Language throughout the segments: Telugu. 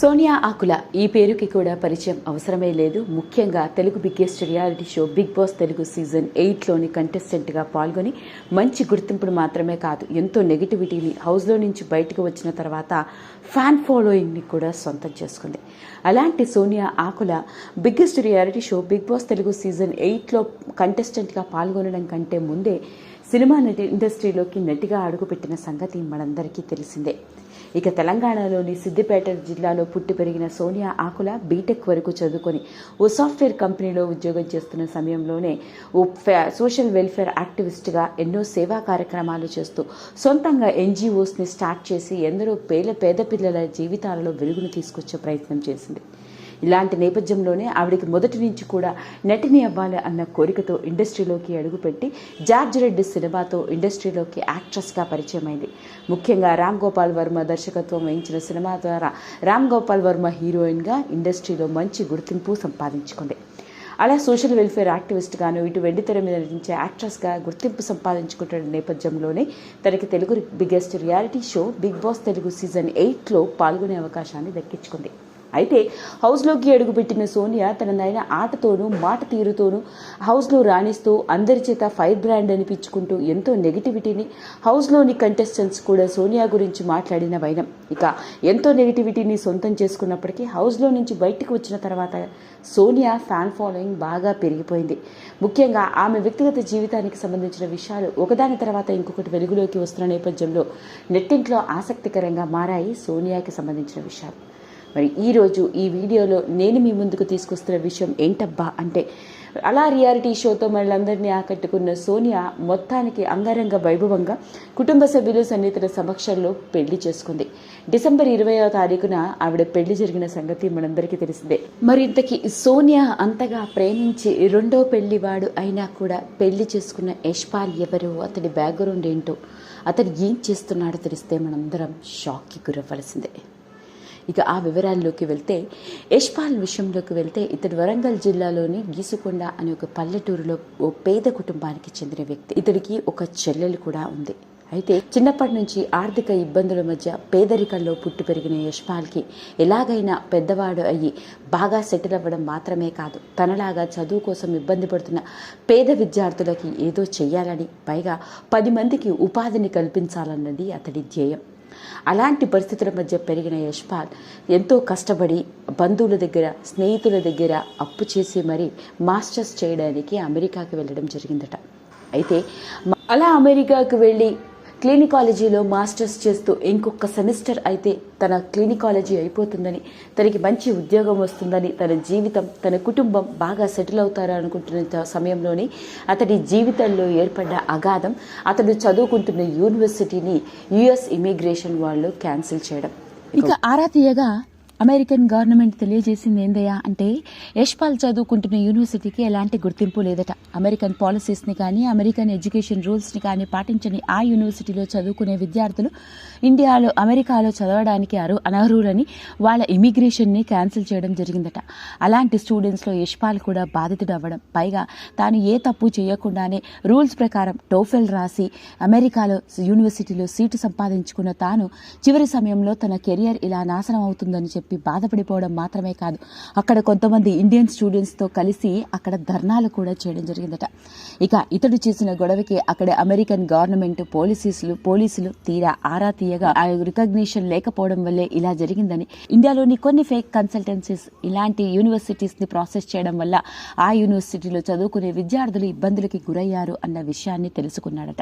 సోనియా ఆకుల ఈ పేరుకి కూడా పరిచయం అవసరమే లేదు. ముఖ్యంగా Telugu biggest reality show Bigg Boss Telugu season ఎయిట్లోని కంటెస్టెంట్గా పాల్గొని మంచి గుర్తింపును మాత్రమే కాదు ఎంతో నెగిటివిటీని హౌస్లో నుంచి బయటకు వచ్చిన తర్వాత ఫ్యాన్ ఫాలోయింగ్ని కూడా సొంతం చేసుకుంది. అలాంటి Sonia Akula biggest reality show Bigg Boss Telugu season ఎయిట్లో కంటెస్టెంట్గా పాల్గొనడం కంటే ముందే సినిమా నటి ఇండస్ట్రీలోకి నటిగా అడుగుపెట్టిన సంగతి మనందరికీ తెలిసిందే. ఇక తెలంగాణలోని సిద్దిపేట జిల్లాలో పుట్టి పెరిగిన సోనియా ఆకుల బీటెక్ వరకు చదువుకొని ఓ సాఫ్ట్వేర్ కంపెనీలో ఉద్యోగం చేస్తున్న సమయంలోనే ఓ ఫే- సోషల్ వెల్ఫేర్ యాక్టివిస్ట్గా ఎన్నో సేవా కార్యక్రమాలు చేస్తూ సొంతంగా ఎన్జిఓస్ని స్టార్ట్ చేసి ఎందరో పేద పేద పిల్లల జీవితాలలో వెలుగును తీసుకొచ్చే ప్రయత్నం చేసింది. ఇలాంటి నేపథ్యంలోనే ఆవిడకి మొదటి నుంచి కూడా నటిని అవ్వాలి అన్న కోరికతో ఇండస్ట్రీలోకి అడుగుపెట్టి జార్జ్ రెడ్డి సినిమాతో ఇండస్ట్రీలోకి యాక్ట్రెస్గా పరిచయమైంది. ముఖ్యంగా రామ్ గోపాల్ వర్మ దర్శకత్వం వహించిన సినిమా ద్వారా రామ్ గోపాల్ వర్మ హీరోయిన్గా ఇండస్ట్రీలో మంచి గుర్తింపు సంపాదించుకుంది. అలా సోషల్ వెల్ఫేర్ యాక్టివిస్ట్గాను ఇటు వెండితెర మీద నటించే యాక్ట్రెస్గా గుర్తింపు సంపాదించుకుంటున్న నేపథ్యంలోనే తనకి Telugu biggest reality show Bigg Boss Telugu season ఎయిట్లో పాల్గొనే అవకాశాన్ని దక్కించుకుంది. అయితే హౌస్లోకి అడుగుపెట్టిన సోనియా తన నాయన ఆటతోనూ మాట తీరుతోనూ హౌస్లో రాణిస్తూ అందరి చేత ఫైర్ బ్రాండ్ అనిపించుకుంటూ ఎంతో నెగిటివిటీని హౌస్లోని కంటెస్టెంట్స్ కూడా సోనియా గురించి మాట్లాడిన వైనం. ఇక ఎంతో నెగిటివిటీని సొంతం చేసుకున్నప్పటికీ హౌస్లో నుంచి బయటకు వచ్చిన తర్వాత సోనియా ఫ్యాన్ ఫాలోయింగ్ బాగా పెరిగిపోయింది. ముఖ్యంగా ఆమె వ్యక్తిగత జీవితానికి సంబంధించిన విషయాలు ఒకదాని తర్వాత ఇంకొకటి వెలుగులోకి వస్తున్న నేపథ్యంలో నెట్టింట్లో ఆసక్తికరంగా మారాయి సోనియాకి సంబంధించిన విషయాలు. మరి ఈరోజు ఈ వీడియోలో నేను మీ ముందుకు తీసుకొస్తున్న విషయం ఏంటబ్బా అంటే అలా రియాలిటీ షోతో మనలందరినీ ఆకట్టుకున్న సోనియా మొత్తానికి అంగరంగ వైభవంగా కుటుంబ సభ్యులు సన్నిహితుల సమక్షంలో పెళ్ళి చేసుకుంది. డిసెంబర్ ఇరవయో తారీఖున ఆవిడ పెళ్ళి జరిగిన సంగతి మనందరికీ తెలిసిందే. మరి ఇంతకీ సోనియా అంతగా ప్రేమించి రెండో పెళ్ళివాడు అయినా కూడా పెళ్ళి చేసుకున్న యశ్పాల్ ఎవరు? అతడి బ్యాక్గ్రౌండ్ ఏంటో అతడు ఏం చేస్తున్నాడో తెలిస్తే మనందరం షాక్కి గురవ్వలసిందే. ఇక ఆ వివరాల్లోకి వెళ్తే యశ్పాల్ విషయంలోకి వెళ్తే ఇతడు వరంగల్ జిల్లాలోని గీసుకొండ అనే ఒక పల్లెటూరులో ఓ పేద కుటుంబానికి చెందిన వ్యక్తి. ఇతడికి ఒక చెల్లెలు కూడా ఉంది. అయితే చిన్నప్పటి నుంచి ఆర్థిక ఇబ్బందుల మధ్య పేదరికంలో పుట్టి పెరిగిన యశ్పాల్కి ఎలాగైనా పెద్దవాడు అయ్యి బాగా సెటిల్ అవ్వడం మాత్రమే కాదు తనలాగా చదువు కోసం ఇబ్బంది పడుతున్న పేద విద్యార్థులకి ఏదో చెయ్యాలని పైగా పది మందికి ఉపాధిని కల్పించాలన్నది అతడి ధ్యేయం. అలాంటి పరిస్థితుల మధ్య పెరిగిన యశ్పాల్ ఎంతో కష్టపడి బంధువుల దగ్గర స్నేహితుల దగ్గర అప్పు చేసి మరీ మాస్టర్స్ చేయడానికి అమెరికాకి వెళ్ళడం జరిగిందట. అయితే అలా అమెరికాకు వెళ్ళి క్లినికాలజీలో మాస్టర్స్ చేస్తూ ఇంకొక సెమిస్టర్ అయితే తన క్లినికాలజీ అయిపోతుందని తనకి మంచి ఉద్యోగం వస్తుందని తన జీవితం తన కుటుంబం బాగా సెటిల్ అవుతారు అనుకుంటున్న సమయంలోనే అతడి జీవితంలో ఏర్పడ్డ అగాధం అతడు చదువుకుంటున్న యూనివర్సిటీని యుఎస్ ఇమిగ్రేషన్ వాళ్ళు క్యాన్సిల్ చేయడం. ఇక ఆరా తీయగా అమెరికన్ గవర్నమెంట్ తెలియజేసింది ఏందయ్యా అంటే యశ్పాల్ చదువుకుంటున్న యూనివర్సిటీకి ఎలాంటి గుర్తింపు లేదట. అమెరికన్ పాలసీస్ని కానీ అమెరికన్ ఎడ్యుకేషన్ రూల్స్ని కానీ పాటించని ఆ యూనివర్సిటీలో చదువుకునే విద్యార్థులు ఇండియాలో అమెరికాలో చదవడానికి అరు అనర్హులని వాళ్ళ ఇమిగ్రేషన్ని క్యాన్సిల్ చేయడం జరిగిందట. అలాంటి స్టూడెంట్స్లో యశ్పాల్ కూడా బాధితుడు అవ్వడం పైగా తాను ఏ తప్పు చేయకుండానే రూల్స్ ప్రకారం టోఫెల్ రాసి అమెరికాలో యూనివర్సిటీలో సీటు సంపాదించుకున్న తాను చివరి సమయంలో తన కెరియర్ ఇలా నాశనం అవుతుందని చెప్పి బాధపడిపోవడం మాత్రమే కాదు. అక్కడ కొంతమంది ఇండియన్ స్టూడెంట్స్తో కలిసి అక్కడ ధర్నాలు కూడా చేయడం జరిగిందట. ఇక ఇతడు చేసిన గొడవకి అక్కడ అమెరికన్ గవర్నమెంట్ పోలీసులు పోలీసులు తీరా ఆరా తీయగా ఆ రికగ్నిషన్ లేకపోవడం వల్లే ఇలా జరిగిందని. ఇండియాలోని కొన్ని ఫేక్ కన్సల్టెన్సీస్ ఇలాంటి యూనివర్సిటీస్ని ప్రాసెస్ చేయడం వల్ల ఆ యూనివర్సిటీలో చదువుకునే విద్యార్థులు ఇబ్బందులకి గురయ్యారు అన్న విషయాన్ని తెలుసుకున్నాడట.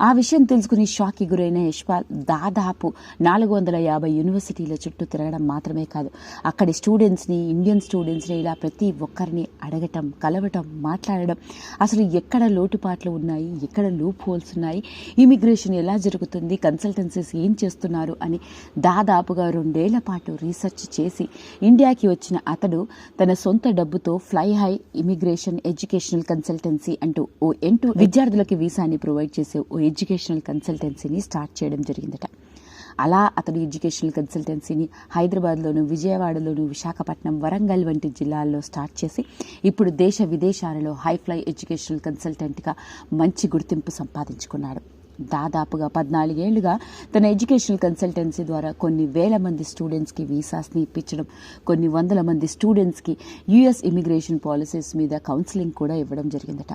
ఆ విషయం తెలుసుకుని షాక్కి గురైన యశ్పాల్ దాదాపు నాలుగు వందల యాభై యూనివర్సిటీల చుట్టూ తిరగడం మాత్రమే కాదు అక్కడి స్టూడెంట్స్ని ఇండియన్ స్టూడెంట్స్ని ఇలా ప్రతి ఒక్కరిని అడగటం కలవటం మాట్లాడడం అసలు ఎక్కడ లోటుపాట్లు ఉన్నాయి ఎక్కడ లూప్ హోల్స్ ఉన్నాయి ఇమిగ్రేషన్ ఎలా జరుగుతుంది కన్సల్టెన్సీస్ ఏం చేస్తున్నారు అని దాదాపుగా రెండేళ్ళ పాటు రీసెర్చ్ చేసి ఇండియాకి వచ్చిన అతడు తన సొంత డబ్బుతో fly high immigration educational consultancy అంటూ ఓ ఎంటూ విద్యార్థులకి వీసాని ప్రొవైడ్ చేసే ఓ ఎడ్యుకేషనల్ కన్సల్టెన్సీని స్టార్ట్ చేయడం జరిగిందట. అలా అతడు ఎడ్యుకేషనల్ కన్సల్టెన్సీని హైదరాబాద్లోను విజయవాడలోను విశాఖపట్నం వరంగల్ వంటి జిల్లాల్లో స్టార్ట్ చేసి ఇప్పుడు దేశ విదేశాలలో హైఫ్లై ఎడ్యుకేషనల్ కన్సల్టెంట్గా మంచి గుర్తింపు సంపాదించుకున్నాడు. దాదాపుగా పద్నాలుగేళ్ళుగా తన ఎడ్యుకేషనల్ కన్సల్టెన్సీ ద్వారా కొన్ని వేల మంది స్టూడెంట్స్కి వీసాస్ని ఇప్పించడం కొన్ని వందల మంది స్టూడెంట్స్కి యుఎస్ ఇమిగ్రేషన్ పాలసీస్ మీద కౌన్సిలింగ్ కూడా ఇవ్వడం జరిగిందట.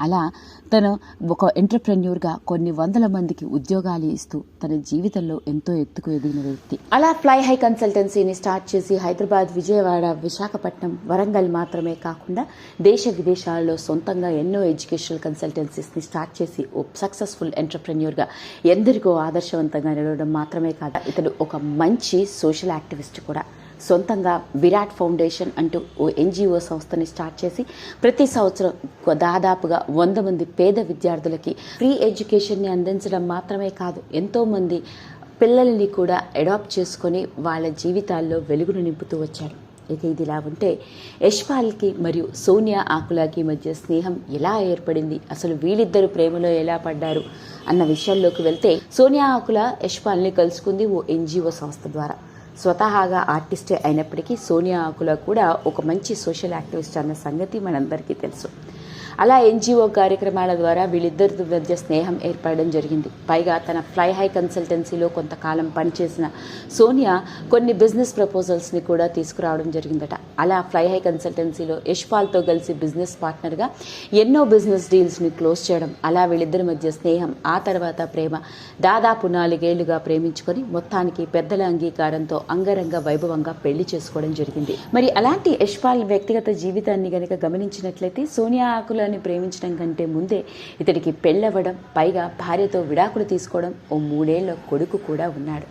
అలా తను ఒక ఎంటర్ప్రెన్యూర్గా కొన్ని వందల మందికి ఉద్యోగాలు ఇస్తూ తన జీవితంలో ఎంతో ఎత్తుకు ఎదిగిన వ్యక్తి. అలా ఫ్లై హై కన్సల్టెన్సీని స్టార్ట్ చేసి హైదరాబాద్ విజయవాడ విశాఖపట్నం వరంగల్ మాత్రమే కాకుండా దేశ విదేశాల్లో సొంతంగా ఎన్నో ఎడ్యుకేషనల్ కన్సల్టెన్సీస్ని స్టార్ట్ చేసి ఓ సక్సెస్ఫుల్ ఎంటర్ప్రెన్యూర్గా ఎందరికో ఆదర్శవంతంగా నిలవడం మాత్రమే కాదు ఇతడు ఒక మంచి సోషల్ యాక్టివిస్ట్ కూడా. సొంతంగా విరాట్ ఫౌండేషన్ అంటూ ఓ ఎన్జిఓ సంస్థని స్టార్ట్ చేసి ప్రతి సంవత్సరం దాదాపుగా వంద మంది పేద విద్యార్థులకి ఫ్రీ ఎడ్యుకేషన్ని అందించడం మాత్రమే కాదు ఎంతోమంది పిల్లల్ని కూడా అడాప్ట్ చేసుకొని వాళ్ళ జీవితాల్లో వెలుగును నింపుతూ వచ్చారు. ఇక ఇదిలా ఉంటే యశ్పాల్కి మరియు సోనియా ఆకులాకి మధ్య స్నేహం ఎలా ఏర్పడింది? అసలు వీళ్ళిద్దరు ప్రేమలో ఎలా పడ్డారు? అన్న విషయాల్లోకి వెళ్తే సోనియా ఆకుల యశ్పాల్ని కలుసుకుంది ఓ ఎన్జిఓ సంస్థ ద్వారా. స్వతహాగా ఆర్టిస్టే అయినప్పటికీ సోనియా ఆకుల కూడా ఒక మంచి సోషల్ యాక్టివిస్ట్ అన్న సంగతి మనందరికీ తెలుసు. అలా ఎన్జిఓ కార్యక్రమాల ద్వారా వీళ్ళిద్దరి మధ్య స్నేహం ఏర్పడడం జరిగింది. పైగా తన ఫ్లై హై కన్సల్టెన్సీలో కొంతకాలం పనిచేసిన సోనియా కొన్ని బిజినెస్ ప్రపోజల్స్ని కూడా తీసుకురావడం జరిగిందట. అలా ఫ్లై హై కన్సల్టెన్సీలో యశ్పాల్తో కలిసి బిజినెస్ పార్ట్నర్గా ఎన్నో బిజినెస్ డీల్స్ని క్లోజ్ చేయడం అలా వీళ్ళిద్దరి మధ్య స్నేహం ఆ తర్వాత ప్రేమ దాదాపు నాలుగేళ్ళుగా ప్రేమించుకొని మొత్తానికి పెద్దల అంగీకారంతో అంగరంగ వైభవంగా పెళ్ళి చేసుకోవడం జరిగింది. మరి అలాంటి యశ్పాల్ వ్యక్తిగత జీవితాన్ని గనక గమనించినట్లయితే సోనియా ఆకుల ఆకులని ప్రేమించడం కంటే ముందే ఇతడికి పెళ్ళవ్వడం పైగా భార్యతో విడాకులు తీసుకోవడం ఓ మూడేళ్ళ కొడుకు కూడా ఉన్నాడు.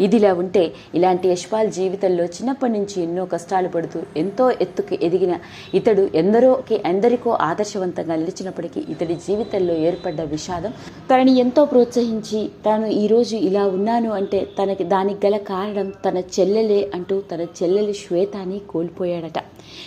ఇదిలా ఉంటే ఇలాంటి యశ్పాల్ జీవితంలో చిన్నప్పటి నుంచి ఎన్నో కష్టాలు పడుతూ ఎంతో ఎత్తుకు ఎదిగిన ఇతడు ఎందరోకి ఎందరికో ఆదర్శవంతంగా నిలిచినప్పటికీ ఇతడి జీవితంలో ఏర్పడ్డ విషాదం తనని ఎంతో ప్రోత్సహించి తాను ఈరోజు ఇలా ఉన్నాను అంటే తనకి దానికి గల కారణం తన చెల్లెలే అంటూ తన చెల్లెలి శ్వేతాని కోల్పోయాడట.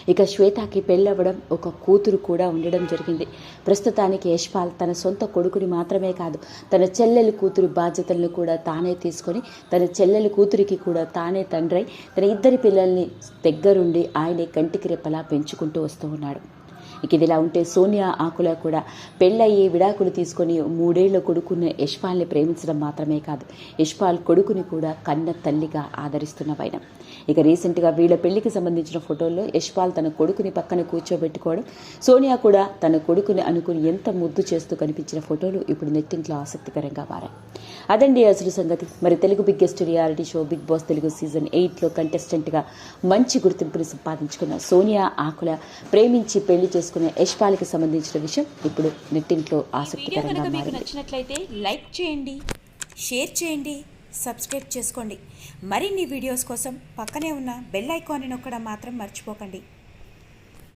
ఇక శ్వేతకి పెళ్ళవ్వడం ఒక కూతురు కూడా ఉండడం జరిగింది. ప్రస్తుతానికి యశ్పాల్ తన సొంత కొడుకుని మాత్రమే కాదు తన చెల్లెలి కూతురు బాధ్యతలను కూడా తానే తీసుకొని తన చెల్లెలి కూతురికి కూడా తానే తండ్రై తన ఇద్దరి పిల్లల్ని దగ్గరుండి ఆయనే కంటికి రెప్పలా పెంచుకుంటూ వస్తూ ఉన్నాడు. ఇక ఇదిలా ఉంటే సోనియా ఆకుల కూడా పెళ్ళయ్యి విడాకులు తీసుకొని మూడేళ్ళ కొడుకున్న యశ్పాల్ని ప్రేమించడం మాత్రమే కాదు యశ్పాల్ కొడుకుని కూడా కన్న తల్లిగా ఆదరిస్తున్న వైనం. ఇక రీసెంట్గా వీళ్ళ పెళ్ళికి సంబంధించిన ఫోటోల్లో యశ్పాల్ తన కొడుకుని పక్కన కూర్చోబెట్టుకోవడం సోనియా కూడా తన కొడుకుని అనుకుని ఎంత ముద్దు చేస్తూ కనిపించిన ఫోటోలు ఇప్పుడు నెట్టింట్లో ఆసక్తికరంగా మారాయి. అదండి అసలు సంగతి. మరి Telugu biggest reality show Bigg Boss Telugu season ఎయిట్లో కంటెస్టెంట్గా మంచి గుర్తింపుని సంపాదించుకున్న సోనియా ఆకుల ప్రేమించి పెళ్ళి చేసుకున్న యశ్పాల్కి సంబంధించిన విషయం ఇప్పుడు నెట్టింట్లో ఆసక్తికరంగా మీకు నచ్చినట్లయితే లైక్ చేయండి షేర్ చేయండి సబ్స్క్రైబ్ చేసుకోండి. మరిన్ని వీడియోస్ కోసం పక్కనే ఉన్న బెల్ ఐకాన్ని నొక్కడం మాత్రం మర్చిపోకండి.